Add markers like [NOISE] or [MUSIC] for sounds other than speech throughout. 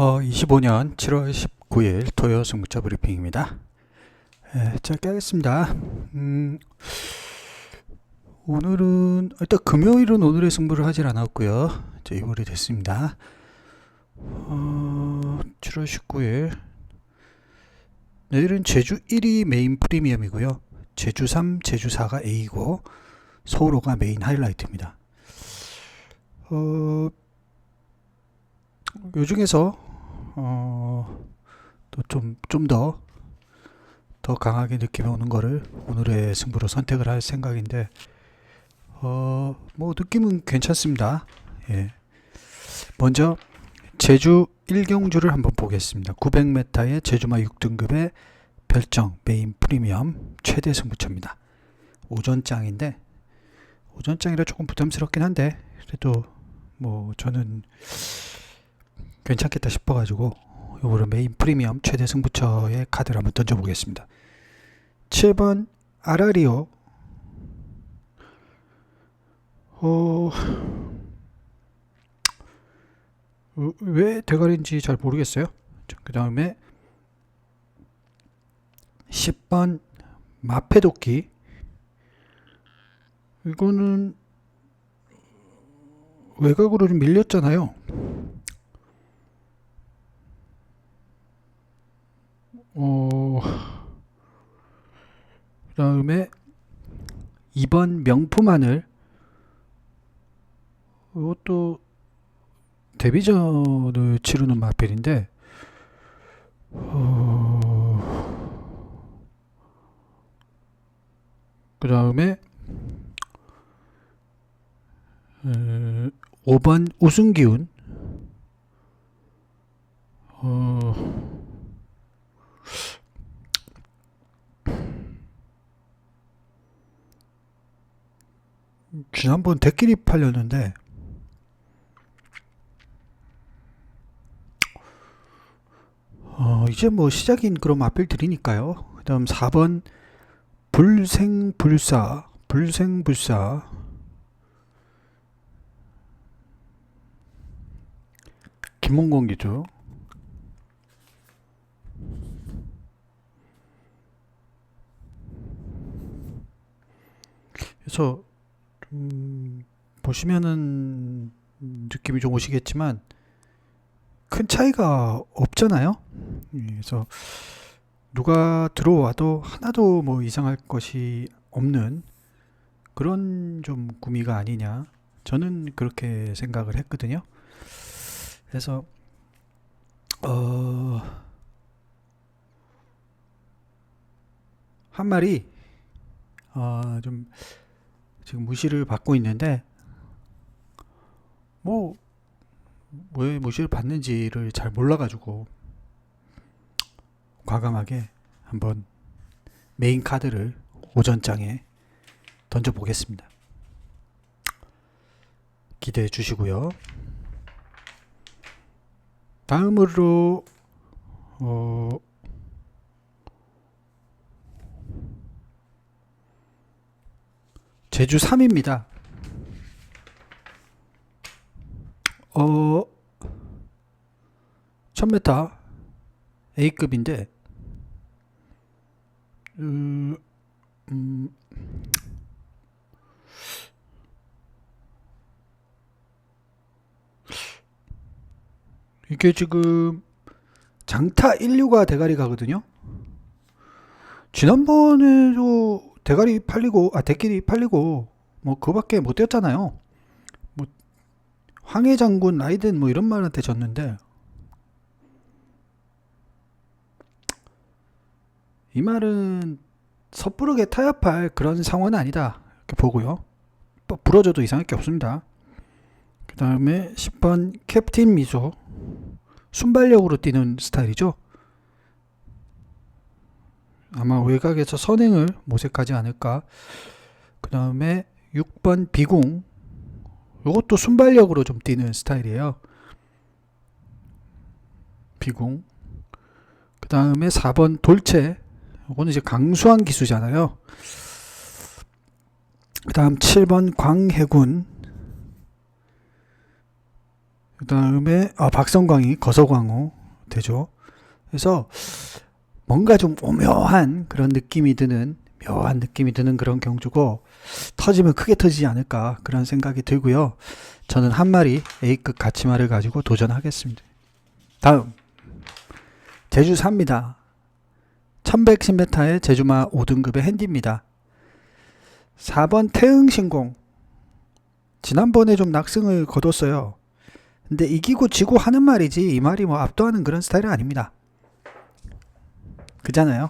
어, 25년 7월 19일 토요 승부처 브리핑입니다. 예, 짧게 하겠습니다. 음, 오늘은 일단 금요일은 오늘의 승부를 하질 않았고요. 이제 2월이 됐습니다. 어, 7월 19일 내일은 제주 1이 메인 프리미엄이고요. 제주 3, 제주 4가 A고 서울호가 메인 하이라이트입니다. 어, 요 중에서 어, 또 좀 좀 더 더 강하게 느낌이 오는 거를 오늘의 승부로 선택을 할 생각인데 어, 뭐 느낌은 괜찮습니다. 예. 먼저 제주 1경주를 한번 보겠습니다. 900m의 제주마 6등급의 별정 메인 프리미엄 최대 승부처입니다. 오전장인데 오전장이라 조금 부담스럽긴 한데 그래도 뭐 저는 괜찮겠다 싶어가지고 요거를 메인 프리미엄 최대 승부처의 카드를 한번 던져보겠습니다. 7번 아라리오 어... 어, 왜 대가리인지 잘 모르겠어요. 그 다음에 10번 마페도끼 이거는 외곽으로 좀 밀렸잖아요. 어, 그 다음에 2번 명품 하늘 이것도 데뷔전을 치르는 마필인데 어, 그 다음에 5번 우승기운. 어, 지난번 대끼리 팔렸는데 어, 이제 뭐 시작인 그런 마필 드리니까요. 그 다음 4번 불생불사 불생불사 김홍건 기죠. 그래서 음, 보시면은 느낌이 좀 오시겠지만 큰 차이가 없잖아요. 예, 그래서 누가 들어와도 하나도 뭐 이상할 것이 없는 그런 좀 구미가 아니냐. 저는 그렇게 생각을 했거든요. 그래서 어, 한 마리 어, 좀 지금 무시를 받고 있는데 뭐 왜 무시를 받는지를 잘 몰라가지고 과감하게 한번 메인 카드를 오전장에 던져보겠습니다. 기대해 주시고요. 다음으로 어, 제주 3입니다. 어, 1000m A급인데, 음, 음, 이게 지금 장타 1류가 대가리 가거든요. 지난번에도 대가리 팔리고 아 대끼리 팔리고 뭐 그거밖에 못 뛰었잖아요. 뭐 황해 장군 라이든 뭐 이런 말한테 졌는데 이 말은 섣부르게 타협할 그런 상황은 아니다 이렇게 보고요. 또 부러져도 이상할 게 없습니다. 그 다음에 10번 캡틴 미소 순발력으로 뛰는 스타일이죠. 아마 외곽에서 선행을 모색하지 않을까. 그 다음에 6번 비공. 이것도 순발력으로 좀 뛰는 스타일이에요. 비공. 그 다음에 4번 돌체. 이거는 이제 강수한 기수잖아요. 그 다음 7번 광해군. 그 다음에 아, 박성광이 거서광호 되죠. 그래서 뭔가 좀 오묘한 그런 느낌이 드는 묘한 느낌이 드는 그런 경주고 터지면 크게 터지지 않을까 그런 생각이 들고요. 저는 한 마리 A급 가치마를 가지고 도전하겠습니다. 다음 제주 3입니다. 1110m의 제주마 5등급의 핸디입니다. 4번 태흥신공 지난번에 좀 낙승을 거뒀어요. 근데 이기고 지고 하는 말이지 이 말이 뭐 압도하는 그런 스타일은 아닙니다. 그잖아요.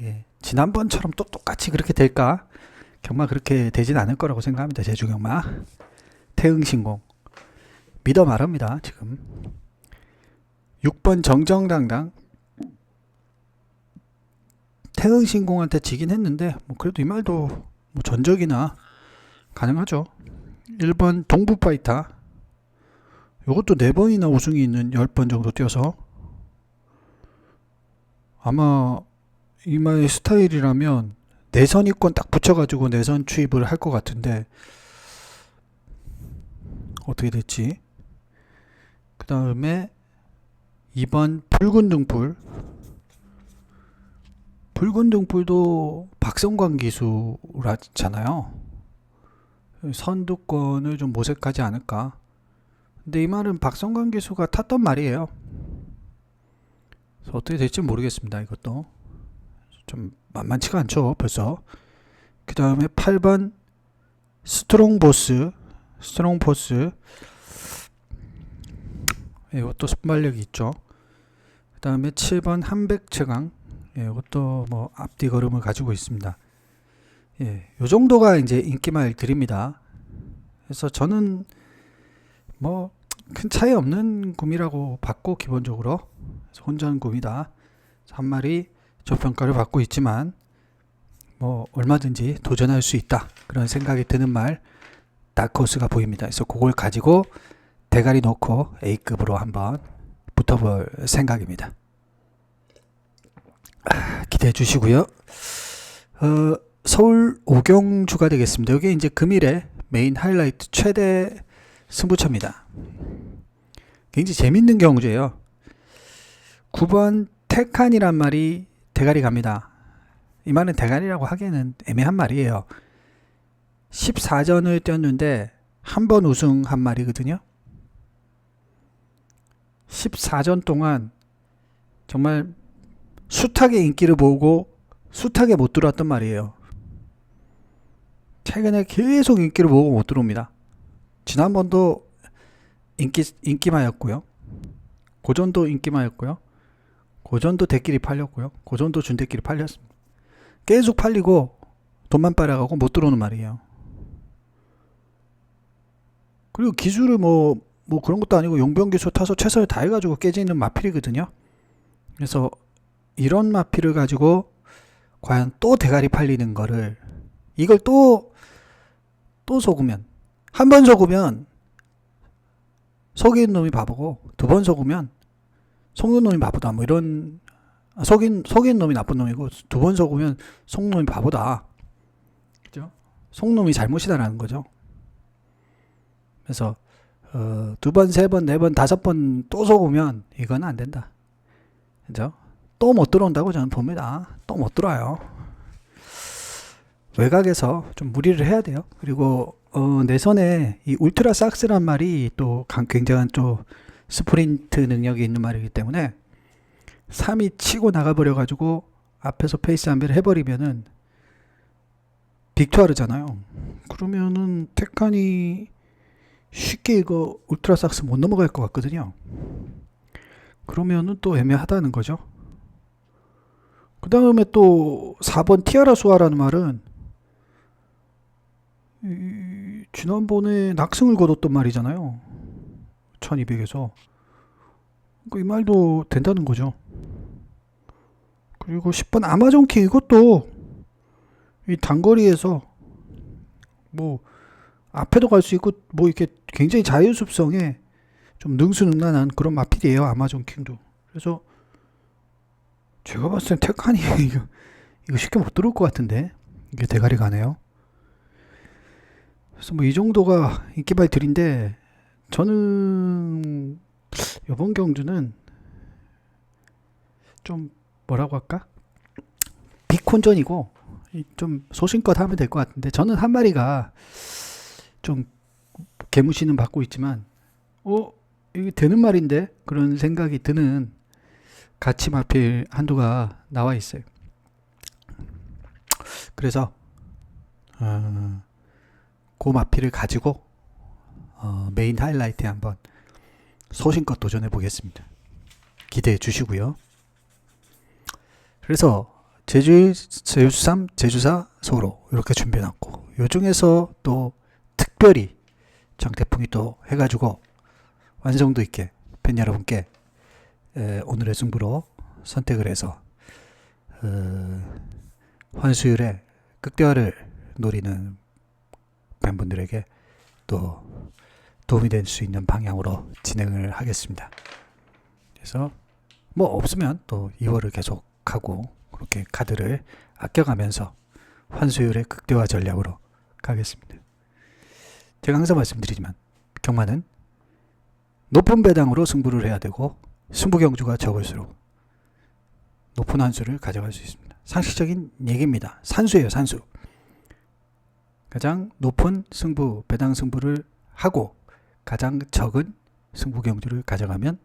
예. 지난번처럼 또 똑같이 그렇게 될까? 경마 그렇게 되진 않을 거라고 생각합니다. 제주 경마. 태흥신공. 믿어 말합니다. 지금. 6번 정정당당. 태흥신공한테 지긴 했는데 뭐 그래도 이 말도 뭐 전적이나 가능하죠. 1번 동부파이터. 요것도 4번이나 우승이 있는 10번 정도 뛰어서 아마 이마의 스타일이라면 내선 이권 딱 붙여가지고 내선 추입을 할 것 같은데 어떻게 될지. 그 다음에 2번 붉은 등불. 붉은 등불도 박성광 기수라잖아요. 선두권을 좀 모색하지 않을까. 근데 이 말은 박성광 기수가 탔던 말이에요 어떻게 될지 모르겠습니다 이것도. 좀 만만치가 않죠 벌써. 그 다음에 8번 스트롱 보스 스트롱 보스. 예, 이것도 순발력이 있죠. 그 다음에 7번 한백채강. 예, 이것도 뭐 앞뒤 걸음을 가지고 있습니다. 예, 요 정도가 이제 인기말 드립니다. 그래서 저는 뭐 큰 차이 없는 구미라고 봤고 기본적으로 혼전 구미다 한 마리 저평가를 받고 있지만 뭐 얼마든지 도전할 수 있다 그런 생각이 드는 말 다크호스가 보입니다. 그래서 그걸 가지고 대가리 놓고 A급으로 한번 붙어볼 생각입니다. 아, 기대해 주시고요. 어, 서울 오경주가 되겠습니다. 여기 이제 금일의 메인 하이라이트 최대 승부처입니다. 굉장히 재밌는 경주예요. 9번 테칸이란 말이 대가리 갑니다. 이 말은 대가리라고 하기에는 애매한 말이에요. 14전을 뛰었는데 한 번 우승한 말이거든요. 14전 동안 정말 숱하게 인기를 모으고 숱하게 못 들어왔단 말이에요. 최근에 계속 인기를 모으고 못 들어옵니다. 지난번도 인기 인기마였고요. 고전도 인기마였고요. 고전도 대끼리 팔렸고요. 고전도 준대끼리 팔렸습니다. 계속 팔리고 돈만 빨아가고 못 들어오는 말이에요. 그리고 기술을 뭐, 뭐 그런 것도 아니고 용병 기술 타서 최선을 다해가지고 깨지는 마필이거든요. 그래서 이런 마필을 가지고 과연 또 대가리 팔리는 거를 이걸 또, 또 속으면 한 번 속으면 속이는 놈이 바보고 두 번 속으면 속는 놈이 바보다 뭐 이런 아, 속인 속인 놈이 나쁜 놈이고 두 번 속으면 속는 놈이 바보다 그죠? 속 놈이 잘못이다라는 거죠. 그래서 어, 두 번, 세 번, 네 번, 다섯 번 또 속으면 이건 안 된다. 그죠? 또 못 들어온다고 저는 봅니다. 또 못 들어와요. 외곽에서 좀 무리를 해야 돼요. 그리고 어, 내선에 이 울트라 삭스란 말이 또 강- 굉장한 또 스프린트 능력이 있는 말이기 때문에 3이 치고 나가버려 가지고 앞에서 페이스 안배를 해버리면은 빅투아르잖아요. 그러면은 테칸이 쉽게 이거 울트라 삭스 못 넘어갈 것 같거든요. 그러면은 또 애매하다는 거죠. 그 다음에 또 4번 티아라 수아라는 말은 이, 지난번에 낙승을 거뒀던 말이잖아요. 1200에서. 이 말도 된다는 거죠. 그리고 10번 아마존 킹 이것도 이 단거리에서 뭐 앞에도 갈 수 있고 뭐 이렇게 굉장히 자유습성에 좀 능수능란한 그런 마필이에요 아마존 킹도. 그래서 제가 봤을 땐 테칸이 [LAUGHS] 이거, 이거 쉽게 못 들어올 것 같은데 이게 대가리 가네요. 그래서 뭐 이 정도가 인기발들인데 저는 이번 경주는 좀 뭐라고 할까? 비콘전이고 이좀 소신껏 하면 될 것 같은데 저는 한 마리가 좀 개무시는 받고 있지만 어 이게 되는 말인데 그런 생각이 드는 가치 마필 한두가 나와 있어요. 그래서 어, 그 마필을 가지고 어, 메인 하이라이트에 한번 소신껏 도전해 보겠습니다. 기대해 주시고요. 그래서 제주 제주삼 제주사 서로 이렇게 준비해 놨고 요 중에서 또 특별히 장태풍이 또 해가지고 완성도 있게 팬 여러분께 에, 오늘의 승부로 선택을 해서 어, 환수율의 극대화를 노리는 팬분들에게 또 도움이 될 수 있는 방향으로 진행을 하겠습니다. 그래서 뭐 없으면 또 2월을 계속 하고 그렇게 카드를 아껴가면서 환수율의 극대화 전략으로 가겠습니다. 제가 항상 말씀드리지만 경마는 높은 배당으로 승부를 해야 되고 승부 경주가 적을수록 높은 환수를 가져갈 수 있습니다. 상식적인 얘기입니다. 산수예요, 산수. 가장 높은 승부, 배당 승부를 하고 가장 적은 승부 경주를 가져가면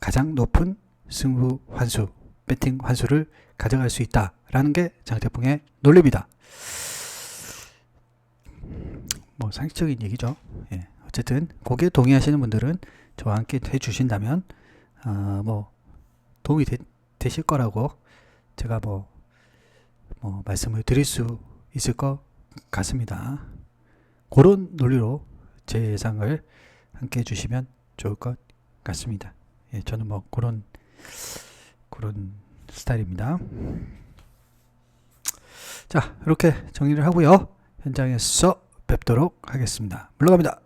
가장 높은 승부 환수, 배팅 환수를 가져갈 수 있다라는 게 장태풍의 논리입니다. 뭐 상식적인 얘기죠. 예. 어쨌든 거기에 동의하시는 분들은 저와 함께 해주신다면 어, 뭐 도움이 되, 되실 거라고 제가 뭐, 뭐 말씀을 드릴 수 있을 것 같습니다. 그런 논리로 제 예상을 함께 해주시면 좋을 것 같습니다. 예, 저는 뭐 그런 그런 스타일입니다. 자, 이렇게 정리를 하고요. 현장에서 뵙도록 하겠습니다. 물러갑니다.